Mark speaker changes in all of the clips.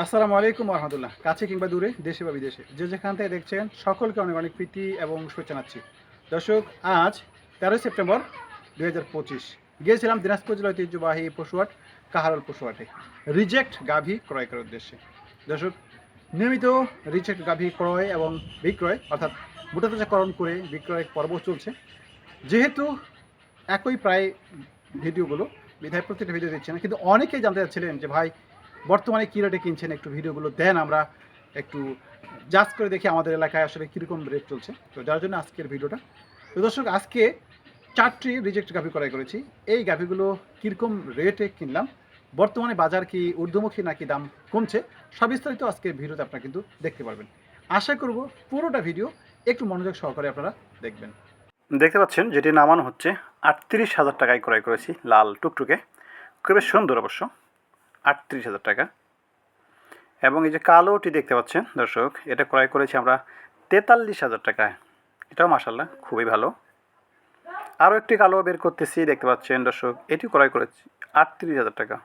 Speaker 1: আসসালামু আলাইকুম রহমতুল্লাহ কাছে কিংবা দূরে, দেশে বা বিদেশে, যে যেখান থেকে দেখছেন, সকলকে অনেক অনেক প্রীতি এবং শুভেচ্ছা জানাচ্ছি। দর্শক, আজ তেরোই সেপ্টেম্বর দুই হাজার পঁচিশ। গিয়েছিলাম দিনাজপুর জেলা ঐতিহ্যবাহী পশুহাট, কাহারল পশুহাটে। রিজেক্ট গাভী ক্রয় করার উদ্দেশ্যে। দর্শক, নিয়মিত রিজেক্ট গাভী ক্রয় এবং বিক্রয়, অর্থাৎ মোটাতাজাকরণ করে বিক্রয়ের পর্ব চলছে। যেহেতু একই প্রায় ভিডিওগুলো, বিধায় প্রত্যেকটা ভিডিও দিচ্ছে না কিন্তু অনেকেই জানতে চাচ্ছিলেন যে, ভাই বর্তমানে কী রেটে কিনছেন একটু ভিডিওগুলো দেন, আমরা একটু জাজ করে দেখি আমাদের এলাকায় আসলে কীরকম রেট চলছে। তো যার জন্য আজকের ভিডিওটা। তো দর্শক, আজকে চারটি রিজেক্ট গাভি ক্রয় করেছি। এই গাভিগুলো কীরকম রেটে কিনলাম? বর্তমানে বাজার কি ঊর্ধ্বমুখী নাকি দাম কমছে? সব বিস্তারিত আজকের ভিডিওতে আপনারা কিন্তু দেখতে পারবেন। আশা করব পুরোটা ভিডিও একটু মনোযোগ সহকারে আপনারা দেখবেন। দেখতে পাচ্ছেন যেটি নামানো হচ্ছে আটত্রিশ হাজার টাকায় ক্রয় করেছি লাল টুকটুকে। খুবই সুন্দর অবশ্য। আটত্রিশ হাজার টাকা। এবং এই যে কালোটি দেখতে পাচ্ছেন দর্শক, এটা ক্রয় করেছি আমরা তেতাল্লিশ হাজার টাকায়। এটাও মাসাল্লাহ খুবই ভালো। আরও একটি কালো বের করতেছি, দেখতে পাচ্ছেন দর্শক, এটি ক্রয় করেছি আটত্রিশ হাজার টাকা।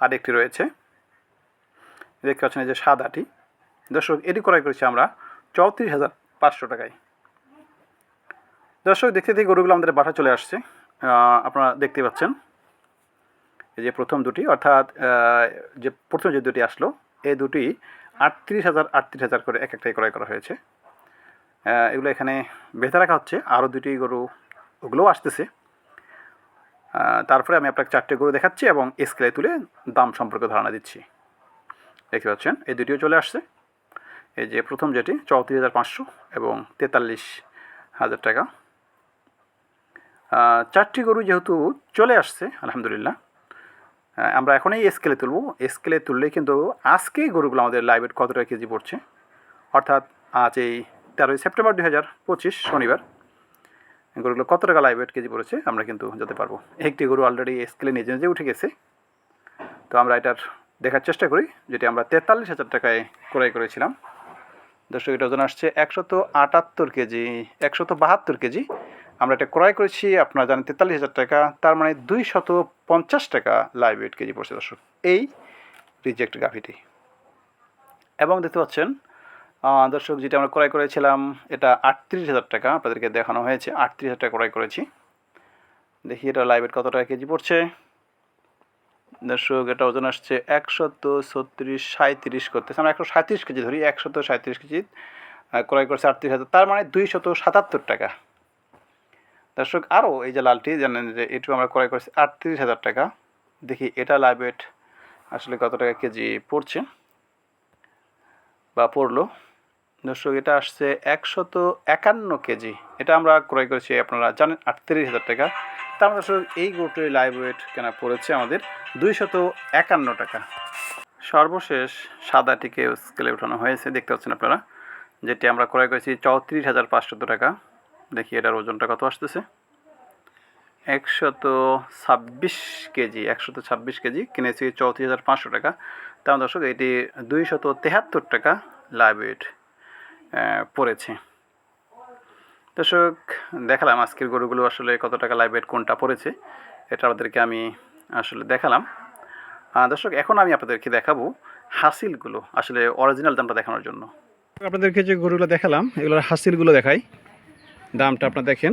Speaker 1: আর একটি রয়েছে, দেখতে পাচ্ছেন এই যে সাদাটি। দর্শক, এটি ক্রয় করেছি আমরা চৌত্রিশ হাজার পাঁচশো টাকায়। দর্শক, দেখতে দেখতে গরুগুলো আমাদের বাসা চলে আসছে। আপনারা দেখতে পাচ্ছেন। যে প্রথম দুটি, অর্থাৎ যে প্রথম যে দুটি আসলো, এই দুটি আটত্রিশ হাজার আটত্রিশ হাজার করে এক একটাই ক্রয় করা হয়েছে। এগুলো এখানে বেঁধে রাখা হচ্ছে। আরও দুটি গরু, ওগুলোও আসতেছে। তারপরে আমি আপনাকে চারটে গরু দেখাচ্ছি এবং স্কেলে তুলে দাম সম্পর্কে ধারণা দিচ্ছি। দেখতে পাচ্ছেন, এই দুটিও চলে আসছে। এই যে প্রথম যেটি, চৌত্রিশ হাজার পাঁচশো এবং তেতাল্লিশ হাজার টাকা। চারটি গরু যেহেতু চলে আসছে, আলহামদুলিল্লাহ আমরা এখন এই স্কেলে তুলব। স্কেলে তুললে কিন্তু আজকেই গরুগুলো আমাদের লাইভেট কত টাকা কেজি পড়ছে? অর্থাৎ আজ এই তেরোই সেপ্টেম্বর দুই হাজার পঁচিশ শনিবার, গরুগুলো কত টাকা লাইভ কেজি পড়েছে আমরা কিন্তু যেতে পারব। একটি গরু অলরেডি স্কেলে নিজে নিজে উঠে গেছে। তো আমরা এটার দেখার চেষ্টা করি, যেটি আমরা তেতাল্লিশ হাজার টাকায় ক্রয় করেছিলাম। দর্শক এটা ওজন আসছে একশত আটাত্তর কেজি, একশত বাহাত্তর কেজি। আমরা এটা ক্রয় করেছি, আপনারা জানেন তেতাল্লিশ হাজার টাকা, তার মানে দুই শত পঞ্চাশ টাকা লাইভ ওয়েট কেজি পড়ছে দর্শক। এই রিজেক্ট গাভিটি এবং দেখতে পাচ্ছেন দর্শক যেটা আমরা ক্রয় করেছিলাম, এটা আটত্রিশ হাজার টাকা আপনাদেরকে দেখানো হয়েছে, আটত্রিশ হাজার টাকা ক্রয় করেছি। দেখি এটা লাইভের কত টাকা কেজি পড়ছে। দর্শক, এটা ওজন আসছে একশত ছত্রিশ সাঁত্রিশ করতেছে। আমরা একশো সাঁত্রিশ কেজি ধরি, একশত সাঁত্রিশ কেজি ক্রয় করছে আটত্রিশ হাজার, তার মানে দুইশত সাতাত্তর টাকা। দর্শক আরও এই যে লালটি, জানেন যে এটু আমরা ক্রয় করেছি আটত্রিশ হাজার টাকা। দেখি এটা লাইভ ওয়েট আসলে কত টাকা কেজি পড়ছে বা পড়ল। দর্শক, এটা আসছে একশত একান্ন কেজি। এটা আমরা ক্রয় করেছি, আপনারা জানেন, আটত্রিশ হাজার টাকা। তার মানে দর্শক, এই গোটির লাইভ ওয়েট কেনা পড়েছে আমাদের দুইশত একান্ন টাকা। সর্বশেষ সাদাটিকে স্কেলে ওঠানো হয়েছে, দেখতে পাচ্ছেন আপনারা, যেটি আমরা ক্রয় করেছি চৌত্রিশ হাজার পাঁচশত টাকা। দেখি এটার ওজনটা কত আসতেছে? একশত ছাব্বিশ কেজি, একশত ছাব্বিশ কেজি, কিনেছি চৌত্রিশ হাজার পাঁচশো টাকা। তার মানে দর্শক, এটি দুইশত তেহাত্তর টাকা লাইভ ওয়েট পড়েছে। দর্শক, দেখালাম আজকের গরুগুলো আসলে কত টাকা লাইভ ওয়েট কোনটা পড়েছে। এটা আপনাদেরকে আমি আসলে দেখালাম। দর্শক, এখন আমি আপনাদেরকে দেখাবো হাসিলগুলো, আসলে অরিজিনাল দামটা দেখানোর জন্য। আপনাদেরকে যে গরুগুলো দেখালাম, এগুলোর হাসিলগুলো দেখাই। দামটা আপনার দেখেন,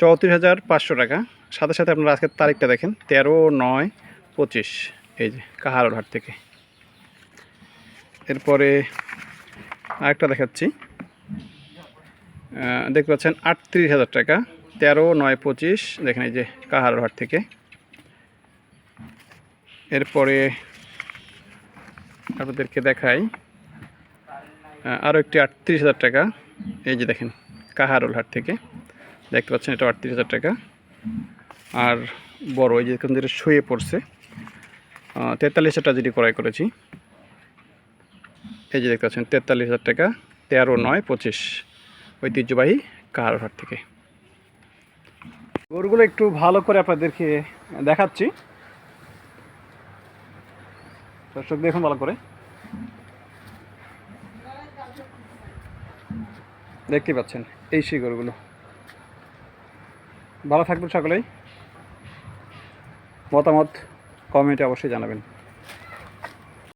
Speaker 1: চৌত্রিশ হাজার পাঁচশো টাকা। সাথে সাথে আপনারা আজকের তারিখটা দেখেন, তেরো নয় পঁচিশ। এই যে, কাহারোর হাট থেকে। এরপরে আরেকটা দেখাচ্ছি। দেখতে পাচ্ছেন, আটত্রিশ হাজার টাকা, তেরো নয় পঁচিশ। দেখেন এই যে, কাহারোর হাট থেকে। এরপরে আপনাদেরকে দেখাই আরও একটি আটত্রিশ হাজার টাকা। এই যে দেখেন কাহারোল হাট থেকে। দেখতে পাচ্ছেন এটা আটত্রিশ হাজার টাকা। আর বড় এই যে এখান যেটা শুয়ে পড়ছে। তেতাল্লিশ হাজার যেটি ক্রয় করেছি। এই যে দেখতে পাচ্ছেন, তেতাল্লিশ হাজার টাকা, তেরো নয় পঁচিশ। ঐতিহ্যবাহী কাহারহাট থেকে। গরুগুলো একটু ভালো করে আপনাদেরকে দেখাচ্ছি। দর্শক দেখুন ভালো করে। দেখতে পাচ্ছেন। এই শিকড়গুলো। ভালো থাকবেন সকলেই। মতামত কমেন্টে অবশ্যই জানাবেন।